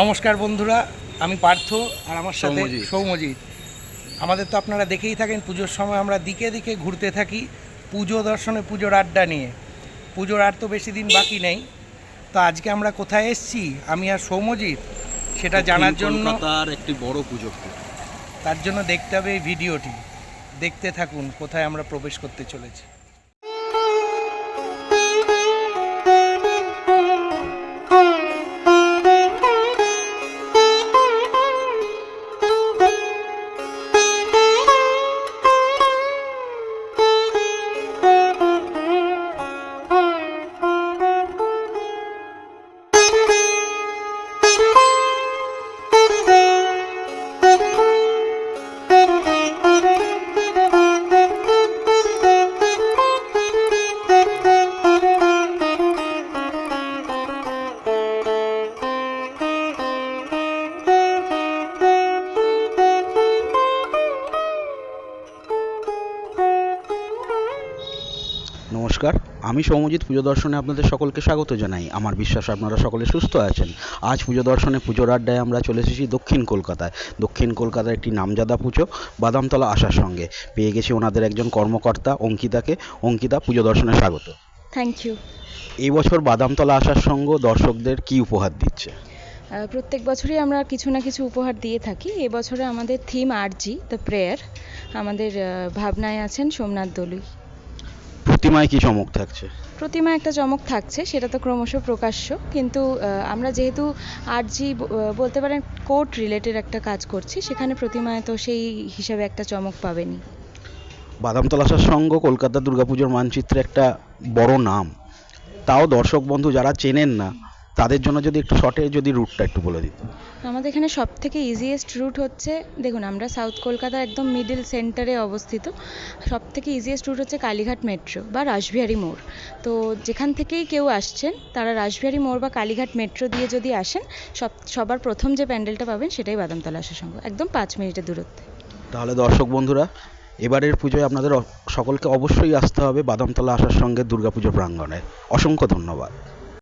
নমস্কার বন্ধুরা আমি পার্থ আর আমার সাথে সৌমজিৎ আমাদের তো আপনারা দেখেই থাকেন পুজোর সময় আমরা দিকে দিকে ঘুরতে থাকি পুজো দর্শনে পুজোর আড্ডা নিয়ে। পুজোর আর তো বেশি দিন বাকি নেই। তো আজকে আমরা কোথায় এসেছি? আমি আর সৌমজিৎ সেটা জানার জন্য তার একটি বড় পুজো। তার জন্য দেখতে হবে এই ভিডিওটি। দেখতে থাকুন কোথায় আমরা প্রবেশ করতে চলেছি। নমস্কার আমি সৌমজিৎ পুজো দর্শনে আপনাদের সকলকে স্বাগত জানাই। আমার বিশ্বাস আপনারা সকলে সুস্থ আছেন। আজ পুজো দর্শনে পুজোর আড্ডায় আমরা চলে এসেছি দক্ষিণ কলকাতায়। দক্ষিণ কলকাতার একটি নামজাদা পুজো বাদামতলা আসার সঙ্গে। পেয়ে গেছি ওনাদের একজন কর্মকর্তা অঙ্কিতাকে। অঙ্কিতা পুজো দর্শনে স্বাগত। থ্যাংক ইউ এই বছর বাদামতলা আসার সঙ্গ দর্শকদের কি উপহার দিচ্ছে? প্রত্যেক বছরই আমরা কিছু না কিছু উপহার দিয়ে থাকি। এবছরে আমাদের থিম আরজি দ্য প্রেয়ার আমাদের ভাবনায় আছেন সোমনাথ দলুই। প্রতিমায় কি চমক থাকছে? প্রতিমা একটা চমক থাকছে সেটা তো ক্রমশ প্রকাশ্য। কিন্তু আমরা যেহেতু আরজি বলতে পারেন কোর্ট রিলেটেড একটা কাজ করছি সেখানে প্রতিমায় তো সেই হিসাবে একটা চমক পাবেনি। বাদামতলাসার সঙ্গ কলকাতা দুর্গাপুজোর মানচিত্রে একটা বড় নাম। তাও দর্শক বন্ধু যারা চেনেন না তাদের জন্য যদি একটু শর্টে যদি রুটটা একটু বলে দিত আমাদের এখানে সব থেকে ইজিয়েস্ট রুট হচ্ছে দেখুন আমরা সাউথ কলকাতার একদম মিডল সেন্টারে অবস্থিত। সব থেকে ইজিয়েস্ট রুট হচ্ছে কালীঘাট মেট্রো বা রাসবিহারী মোড়। তো যেখান থেকেই কেউ আসছেন তারা রাসবিহারী মোড় বা কালীঘাট মেট্রো দিয়ে যদি আসেন সব সবার প্রথম যে প্যান্ডেলটা পাবেন সেটাই বাদামতলা আসার সঙ্গে একদম পাঁচ মিনিটের দূরত্বে। তাহলে দর্শক বন্ধুরা এবারের পুজোয় আপনাদের সকলকে অবশ্যই আসতে হবে বাদামতলা আসার সঙ্গে দুর্গাপুজোর প্রাঙ্গণে। অসংখ্য ধন্যবাদ।